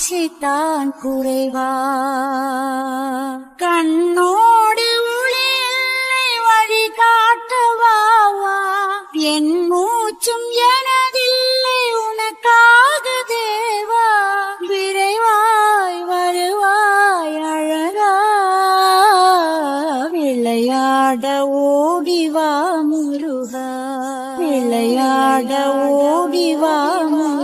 ஆசைத்தான் குறைவா. கண்ணோடு ஒளி இல்லை வழி காட்டவா. என் மூச்சும் எனதில்லை உனக்காக தேவா. விரைவாய் வருவாய் அழகா. விளையாட ஓடிவா முருகா. விளையாட ஓடிவா முருகா